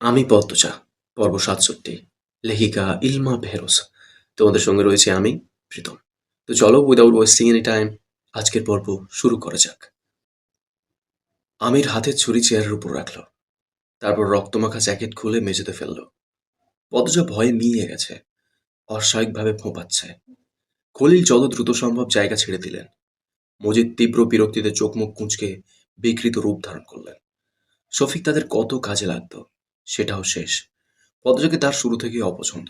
আমি পদ্মজা, পর্ব সাতষট্টি লেখিকা ইলমা ভেরোস। তোমাদের সঙ্গে রয়েছে আমি, প্রীতম। তো চলো উইদাউট ওয়েস্টিং এনি টাইম আজকের পর্ব শুরু করা যাক। আমির হাতের ছুরি চেয়ারের উপর রাখল। তারপর রক্তমাখা জ্যাকেট খুলে মেঝেতে ফেলল। পদ্মজা ভয়ে মিয়ে গেছে। অস্বাভাবিকভাবে ফোঁপাচ্ছে। খলিল যত দ্রুত সম্ভব জায়গা ছেড়ে দিলেন। মজিদ তীব্র বিরক্তিতে চোখ মুখ কুঁচকে বিকৃত রূপ ধারণ করলেন। শফিক তাদের কত কাজে লাগতো। সেটাও শেষ। পদ্মজাকে তার শুরু থেকেই অপছন্দ।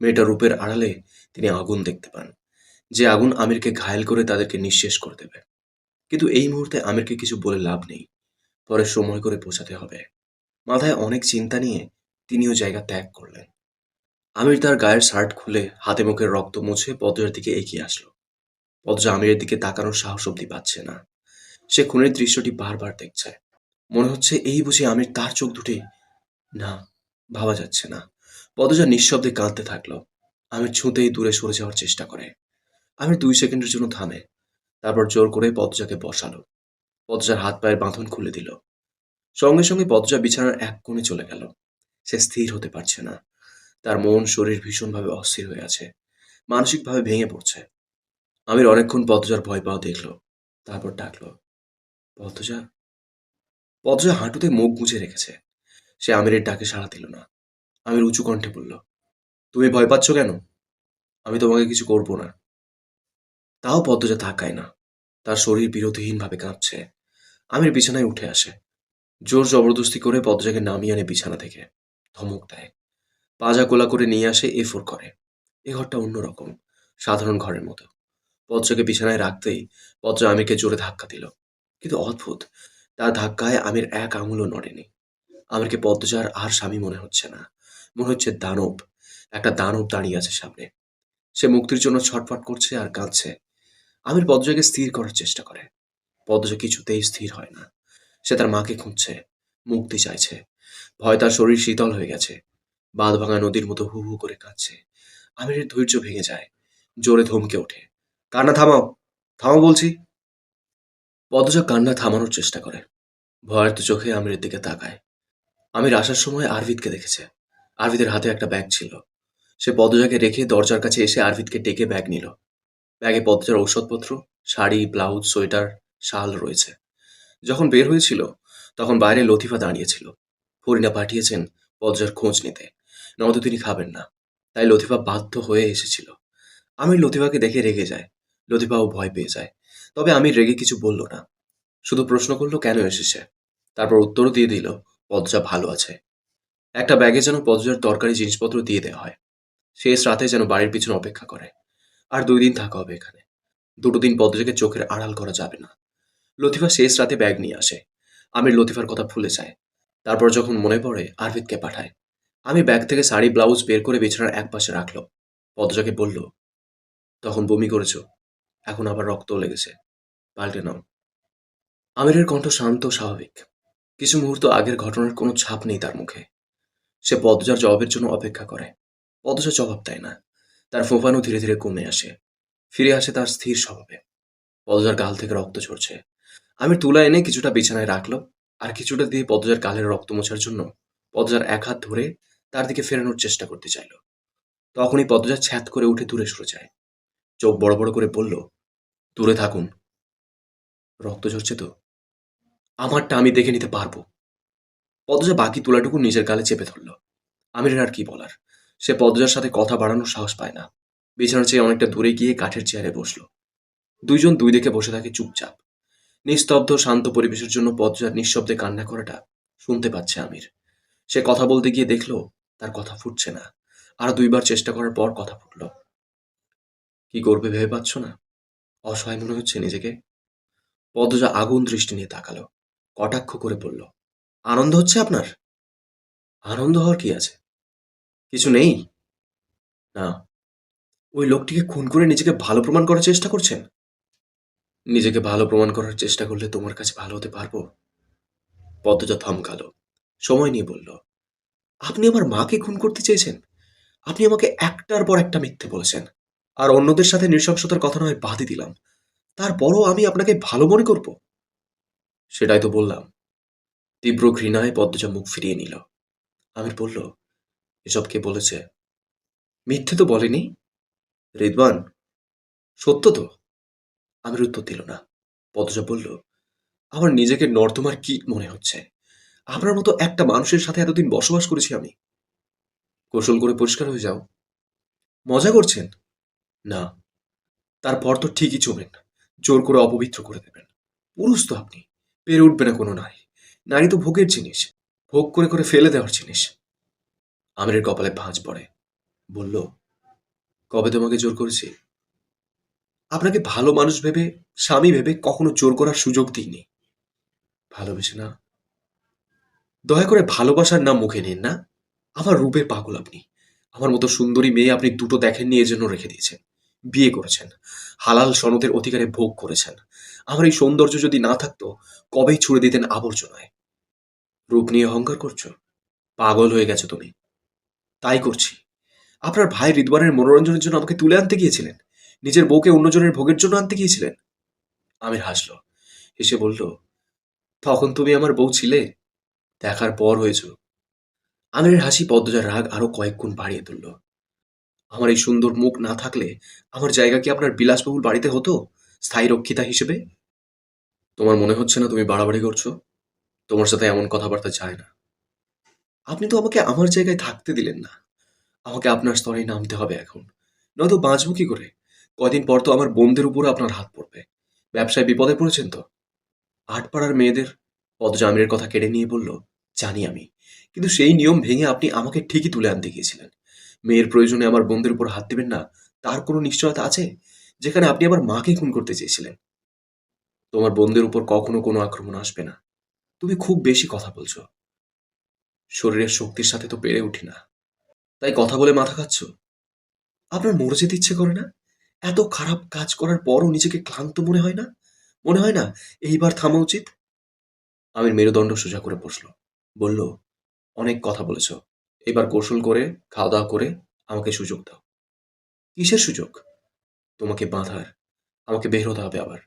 মেয়েটা রূপের আড়ালে তিনি আগুন দেখতে পান, যে আগুন আমিরকে ঘায়েল করে তাদেরকে নিঃশেষ করে দেবে। কিন্তু এই মুহূর্তে আমিরকে কিছু বলে লাভ নেই। পরে সময় করে পৌঁছাতে হবে। মাথায় অনেক চিন্তা নিয়ে তিনিও জায়গা ত্যাগ করলেন। আমির তার গায়ের শার্ট খুলে হাতে মুখের রক্ত মুছে পদ্মার দিকে এগিয়ে আসলো। পদ্মা আমিরের দিকে তাকানোর সাহস অব্দি পাচ্ছে না। সে খুনের দৃশ্যটি বারবার দেখছে। মনে হচ্ছে এই বুঝি আমির তার চোখ দুটি না, ভাবা যাচ্ছে না। পদজা নিঃশব্দে কাঁদতে থাকল। আমির ছুঁতেই দূরে সরে যাওয়ার চেষ্টা করে। আমি দুই সেকেন্ডের জন্য থামে। তারপর জোর করে পদজাকে বসালো। পদজার হাত পায়ের বাঁধন খুলে দিল। সঙ্গে সঙ্গে পদজা বিছানার এক কোণে চলে গেল। সে স্থির হতে পারছে না। তার মন শরীর ভীষণভাবে অস্থির হয়ে আছে। মানসিকভাবে ভেঙে পড়ছে। আমির অনেকক্ষণ পদজার ভয় পাওয়া দেখল। তারপর ডাকলো পদজা পদজা হাঁটুতে মুখ গুঁজে রেখেছে। সে আমিরের ডাকে সাড়া দিল না। আমির উঁচু কণ্ঠে বলল, তুমি ভয় পাচ্ছ কেন? আমি তোমাকে কিছু করব না। তাও পদ্মজা তাকায় না। তার শরীর বিরতিহীনভাবে কাঁপছে। আমির বিছানায় উঠে আসে। জোর জবরদস্তি করে পদ্মজাকে নামিয়ে আনে বিছানা থেকে। ধমক দেয়। পাজা কোলা করে নিয়ে আসে এ ফোর করে। এ ঘরটা অন্যরকম, সাধারণ ঘরের মতো। পদ্মজাকে বিছানায় রাখতেই পদ্মজা আমিরকে জোরে ধাক্কা দিল। কিন্তু অদ্ভুত, তার ধাক্কায় আমির এক আঙুলও নড়েনি। আমিরকে পদ্মজার আর স্বামী মনে হচ্ছে না। মনে হচ্ছে দানব। একটা দানব দাঁড়িয়ে আছে সামনে। সে মুক্তির জন্য ছটফট করছে আর কাঁদছে। আমির পদ্মজাকে স্থির করার চেষ্টা করে। পদ্মজা কিছুতেই স্থির হয় না। সে তার মাকে খুঁজছে। মুক্তি চাইছে। ভয় তার শরীর শীতল হয়ে গেছে। বাঁধ ভাঙা নদীর মতো হু হু করে কাঁদছে। আমিরের ধৈর্য ভেঙে যায়। জোরে ধমকে ওঠে। কান্না থামাও। থামাও বলছি। পদ্মজা কান্না থামানোর চেষ্টা করে। ভয়ার্ত চোখে আমিরের দিকে তাকায়। আমির আসার সময় আরভিদকে দেখেছে। আরভিদের হাতে একটা ব্যাগ ছিল। সে পদজাকে রেখে দরজার কাছে এসে আরভিদকে ডেকে ব্যাগ নিল। ব্যাগে পদজার ঔষধপত্র, শাড়ি, ব্লাউজ, সোয়েটার, শাল রয়েছে। যখন বের হয়েছিল, তখন বাইরে লতিফা দাঁড়িয়েছিল। ফরিনা পাঠিয়েছেন পদজার খোঁজ নিতে। নয়তো তিনি খাবেন না। তাই লতিফা বাধ্য হয়ে এসেছিল। আমির লতিফাকে দেখে রেগে যায়। লতিফাও ভয় পেয়ে যায়। তবে আমির রেগে কিছু বলল না। শুধু প্রশ্ন করল, কেন এসেছে? তারপর উত্তরও দিয়ে দিল পদজা ভালো আছে। একটা ব্যাগে যেন পদজার তরকারি জিনিসপত্র দিয়ে দেওয়া হয়। শেষ রাতে যেন বাড়ির পিছনে অপেক্ষা করে। আর দুই দিন থাকা হবে এখানে। দুটো দিন পদজাকে চোখের আড়াল করা যাবে না। লতিফা শেষ রাতে ব্যাগ নিয়ে আসে। আমির লতিফার কথা ভুলে যায়। তারপর যখন মনে পড়ে, আরভিদকে পাঠায়। আমি ব্যাগ থেকে শাড়ি, ব্লাউজ বের করে বিছানার এক পাশে রাখল। পদজাকে বলল, তখন বমি করেছ। এখন আবার রক্ত লেগেছে। পাল্টে নাও। আমিরের কণ্ঠ শান্ত স্বাভাবিক। কিছু মুহূর্ত আগের ঘটনার কোনো ছাপ নেই তার মুখে। সে পদজার জবাবের জন্য অপেক্ষা করে। পদজা জবাব দেয় না। তার ফোঁফানো ধীরে ধীরে কমে আসে। ফিরে আসে তার স্থির স্বভাবে। পদজার গাল থেকে রক্ত ঝরছে। আমি তুলা এনে কিছুটা বিছানায় রাখল। আর কিছুটা দিয়ে পদজার গালের রক্ত মোছার জন্য পদজার এক হাত ধরে তার দিকে ফেরানোর চেষ্টা করতে চাইল। তখনই পদজা ছ্যাত করে উঠে দূরে সরে যায়। চোখ বড় বড় করে বলল, দূরে থাকুন। রক্ত ঝরছে তো? আমারটা আমি দেখে নিতে পারব। পদজা বাকি তুলাটুকু নিজের গালে চেপে ধরল। আমিরের আর কি বলার? সে পদজার সাথে কথা বাড়ানোর সাহস পায় না। বিছানার চেয়ে অনেকটা দূরে গিয়ে কাঠের চেয়ারে বসল। দুইজন দুই দিকে বসে থাকে চুপচাপ। নিস্তব্ধ, শান্ত পরিবেশের জন্য পদজার নিঃশব্দে কান্না করাটা শুনতে পাচ্ছে আমির। সে কথা বলতে গিয়ে দেখল, তার কথা ফুটছে না। আর দুইবার চেষ্টা করার পর কথা ফুটল। কি করবে ভেবে পাচ্ছ না? অসহায় মনে হচ্ছে নিজেকে। পদজা আগুন দৃষ্টি নিয়ে তাকালো। কটাক্ষ করে বলল, আনন্দ হচ্ছে আপনার? আনন্দ হওয়ার কি আছে? কিছু নেই। না। ওই লোকটিকে খুন করে নিজেকে ভালো প্রমাণ করার চেষ্টা করছেন? নিজেকে ভালো প্রমাণ করার চেষ্টা করলে তোমার কাছে ভালো হতে পারব? পদ্মজা থমকালো, সময় নিয়ে বলল, আপনি আমার মাকে খুন করতে চেয়েছেন? আপনি আমাকে একটার পর একটা মিথ্যে বলেছেন। আর অন্যদের সাথে নৃশংসতার কথা নয়, বাদই দিলাম। তারপরও আমি আপনাকে ভালো মনে করব? সেটাই তো বললাম। তীব্র ঘৃণায় পদ্মজা মুখ ফিরিয়ে নিল। আমির বলল, এসব কে বলেছে? মিথ্যে তো বলেনি। রিদওয়ান, সত্য তো। আমির উত্তর দিল না। পদ্মজা বলল, আমার নিজেকে নর্দমার কি মনে হচ্ছে? আপনার মতো একটা মানুষের সাথে এতদিন বসবাস করেছি আমি। কৌশল করে পরিষ্কার হয়ে যাও। মজা করছেন? না। তারপর তো ঠিকই চবেন জোর করে অপবিত্র করে দেবেন। পুরুষ তো আপনি। পেরে উঠবে না কোনো নারী। নারী তো ভোগের জিনিস। ভোগ করে করে ফেলে দেওয়ার জিনিস। আমিরের কপালে ভাঁজ পড়ে। বলল, কবে তোমাকে জোর করেছি? আপনাকে ভালো মানুষ ভেবে, স্বামী ভেবে কখনো জোর করার সুযোগ দিইনি। ভালোবেসে না? দয়া করে ভালোবাসার নাম মুখে নিন না। আমার রূপের পাগল আপনি। আমার মতো সুন্দরী মেয়ে আপনি দুটো দেখেননি, এজন্য রেখে দিয়েছেন। বিয়ে করেছেন। হালাল সনদের অধিকারে ভোগ করেছেন। আমার এই সৌন্দর্য যদি না থাকতো, কবেই ছুড়ে দিতেন আবর্জনায়। রূপ নিয়ে অহংকার করছ? পাগল হয়ে গেছো তুমি। তাই করছি। আপনার ভাই রিদওয়ানের মনোরঞ্জনের জন্য আমাকে তুলে আনতে গিয়েছিলেন। নিজের বউকে অন্যজনের ভোগের জন্য আনতে গিয়েছিলেন। আমির হাসল। হেসে বলল, তখন তুমি আমার বউ ছিলে? দেখার পর হয়েছ। আমিরের হাসি পদ্মজার রাগ আরও কয়েক গুণ বাড়িয়ে তুলল। আমার এই সুন্দর মুখ না থাকলে আমার জায়গা কি আপনার বিলাসবহুল বাড়িতে হতো, স্থায়ী রক্ষিতা হিসেবে? তোমার মনে হচ্ছে না তুমি বাড়াবাড়ি করছ? তোমার সাথে এমন কথাবার্তা চায় না। আপনি তো আমাকে আমার জায়গায় থাকতে দিলেন না। আমাকে আপনার স্তরে নামতে হবে এখন। নয়তো বাঁচবো কি করে? কদিন পর তো আমার বোনদের উপরে আপনার হাত পড়বে। ব্যবসায় বিপদে পড়েছেন তো? আটপাড়ার মেয়েদের পদজা আমিরের কথা কেড়ে নিয়ে বলল, জানি আমি। কিন্তু সেই নিয়ম ভেঙে আপনি আমাকে ঠিকই তুলে আনতে গিয়েছিলেন। মেয়ের প্রয়োজনে আমার বোনদের উপর হাত দেবেন না, তার কোনো নিশ্চয়তা আছে? যেখানে আপনি আমার মাকে খুন করতে চেয়েছিলেন। তোমার বোনদের উপর কখনো কোনো আক্রমণ আসবে না। তুমি খুব বেশি কথা বলছো। শরীরের শক্তির সাথে তো পেরে উঠি না। তাই কথা বলে মাথা খাচ্ছ? আপনার মরে যেতে ইচ্ছে করে না? এত খারাপ কাজ করার পরও নিজেকে ক্লান্ত মনে হয় না? মনে হয় না, এইবার থামা উচিত? আমির মেরুদণ্ড সোজা করে বসল। বলল, অনেক কথা বলেছ। এবার কৌশল করে খাওয়া দাওয়া করে আমাকে সুযোগ দাও। কিসের সুযোগ? তোমাকে বাঁধার, আমাকে বের হতে হবে আবার।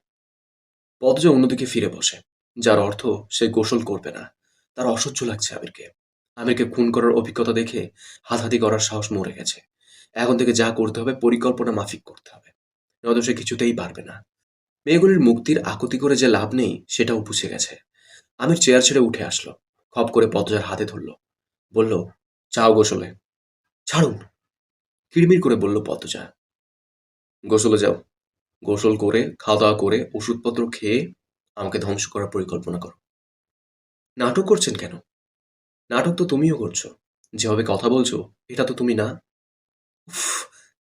পদজা অন্যদিকে ফিরে বসে, যার অর্থ সে গোসল করবে না। তার অসহ্য লাগছে আমিরকে। আমিরকে খুন করার অভিজ্ঞতা দেখে হাতহাতি করার সাহস মরে গেছে। এখন থেকে যা করতে হবে, পরিকল্পনা মাফিক করতে হবে। নয়তো সে কিছুতেই পারবে না। মেয়েগুলির মুক্তির আকুতি করে যে লাভ নেই, সেটাও বুঝে গেছে। আমির চেয়ার ছেড়ে উঠে আসলো, খপ করে পদজার হাতে ধরল। বলল, চাও গোসলে? ছাড়ুন। কিড়মির করে বলল পদ্মজা, গোসলে যাও। গোসল করে খাওয়া দাওয়া করে, ওষুধপত্র খেয়ে আমাকে ধ্বংস করার পরিকল্পনা করো। নাটক করছেন কেন? নাটক তো তুমিও করছ। যেভাবে কথা বলছো, এটা তো তুমি না।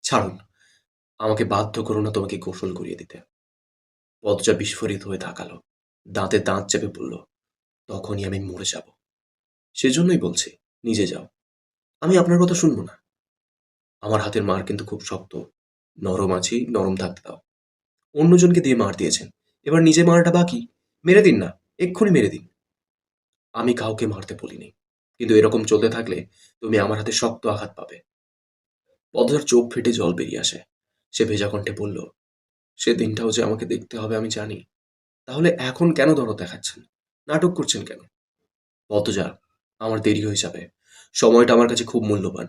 ছাড়ুন। আমাকে বাধ্য করো না তোমাকে গোসল করিয়ে দিতে। পদজা বিস্ফোরিত হয়ে তাকালো। দাঁতে দাঁত চেপে বলল, তখনই আমি মরে যাব। সেজন্যই বলছি, নিজে যাও। আমি আপনার কথা শুনব না। আমার হাতের মার কিন্তু খুব শক্ত। নরম আছি, নরম থাকতে দাও। অন্যজনকে দিয়ে মার দিয়েছেন। এবার নিজে মারাটা বাকি? মেরে দিন না, এক্ষুনি মেরে দিন। আমি কাউকে মারতে বলিনি, কিন্তু এরকম চলতে থাকলে তুমি আমার হাতে শক্ত আঘাত পাবে। পদ্মার চোখ ফেটে জল বেরিয়ে আসে। সে ভেজা কণ্ঠে বলল, সে দিনটাও যে আমাকে দেখতে হবে আমি জানি। তাহলে এখন কেন দরদ দেখাচ্ছেন? নাটক করছেন কেন? পদ্মজা, আমার দেরি হয়ে যাবে। সময়টা আমার কাছে খুব মূল্যবান।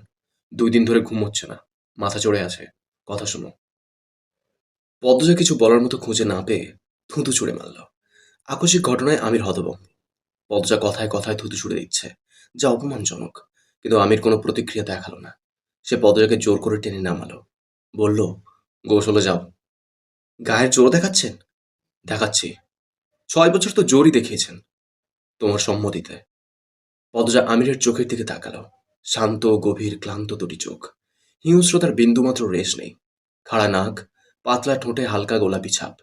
দুই দিন ধরে ঘুম হচ্ছে না। মাথা চড়ে আছে। কথা শোনো। পদ্মজা কিছু বলার মতো খুঁজে না পেয়ে থুতু ছুঁড়ে মারল। আকস্মিক ঘটনায় আমির হতভম্ব। পদ্মজা কথায় কথায় থুতু ছুড়ে দিচ্ছে। যা অপমানজনক, কিন্তু আমির কোনো প্রতিক্রিয়া দেখাল না। সে পদ্মজাকে জোর করে টেনে নামালো। বলল, গোসলে যাও। গায়ের জোর দেখাচ্ছেন? দেখাচ্ছি। ছয় বছর তো জোরই দেখিয়েছেন তোমার সম্মতিতে। পদ্মজা আমিরের চোখের দিকে তাকালো। শান্ত, গভীর, ক্লান্ত দুটি চোখ। হিংস্রতার বিন্দুমাত্র রেশ নেই। খাড়া নাক পাতলা ঠোঁটে হালকা গোলাপি ছাপ,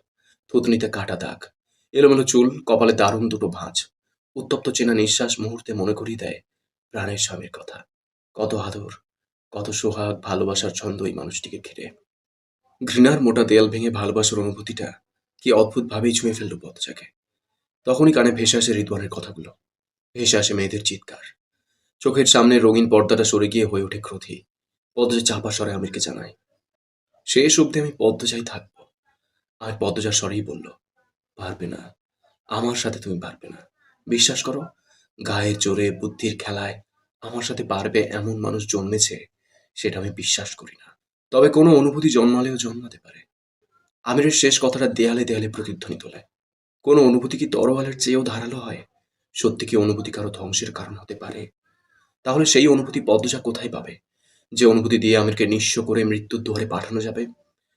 থুতনিতে কাটা দাগ, এলোমেলো চুল, কপালে দারুণ দুটো ভাঁজ। উত্তপ্ত চেনা নিঃশ্বাস মুহূর্তে মনে করিয়ে দেয়, প্রাণের স্বামীর কথা। কত আদর, কত সোহাগ, ভালোবাসার ছন্দ এই মানুষটিকে ঘিরে। ঘৃণার মোটা দেয়াল ভেঙে ভালোবাসার অনুভূতিটা কি অদ্ভুতভাবেই ছুঁয়ে ফেলল পথজাকে তখনই কানে ভেসে আসে রিদওয়ানের কথাগুলো। ভেসে আসে মেয়েদের চিৎকার। চোখের সামনে রঙিন পর্দাটা সরে গিয়ে হয়ে ওঠে ক্রোধী। পদ্মজা চাপা স্বরে আমিরকে জানায় শেষ অবধি আমি পদ্মজাই থাকব। আর পদ্মজার স্বরেই বলল, পারবে না। আমার সাথে তুমি পারবে না। বিশ্বাস করো, গায়ে জোরে বুদ্ধির খেলায় আমার সাথে পারবে এমন মানুষ জন্মেছে, সেটা আমি বিশ্বাস করি না। তবে কোনো অনুভূতি জন্মালেও জন্মাতে পারে। আমিরের শেষ কথাটা দেয়ালে দেয়ালে প্রতিধ্বনি তোলে কোনো অনুভূতি কি তরোয়ালের চেয়েও ধারালো হয়? সত্যি কি অনুভূতি কারও ধ্বংসের কারণ হতে পারে? তাহলে সেই অনুভূতি পদ্মজা কোথায় পাবে? যে অনুভূতি দিয়ে আমিরকে নিঃস্ব করে মৃত্যুর দুয়ারে পাঠানো যাবে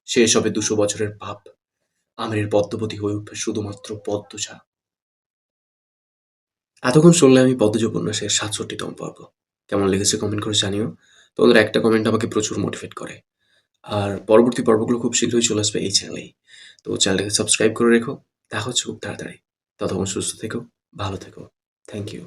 শেষ হবে দুশো বছরের পাপ। আমিরের পদ্মপতি হয়ে উঠবে শুধুমাত্র পদ্মজা। এতক্ষণ শুনলে আমি পদ্মজ উপন্যাসের সাতষট্টিতম পর্ব। কেমন লেগেছে কমেন্ট করে জানিও। তোমাদের একটা কমেন্ট আমাকে প্রচুর মোটিভেট করে। আর পরবর্তী পর্বগুলো খুব শীঘ্রই চলে আসবে এই চ্যানেলেই তো চ্যানেলটাকে সাবস্ক্রাইব করে রেখো। দেখা হচ্ছে খুব তাড়াতাড়ি। ততক্ষণ সুস্থ থেকো, ভালো থেকো। Thank you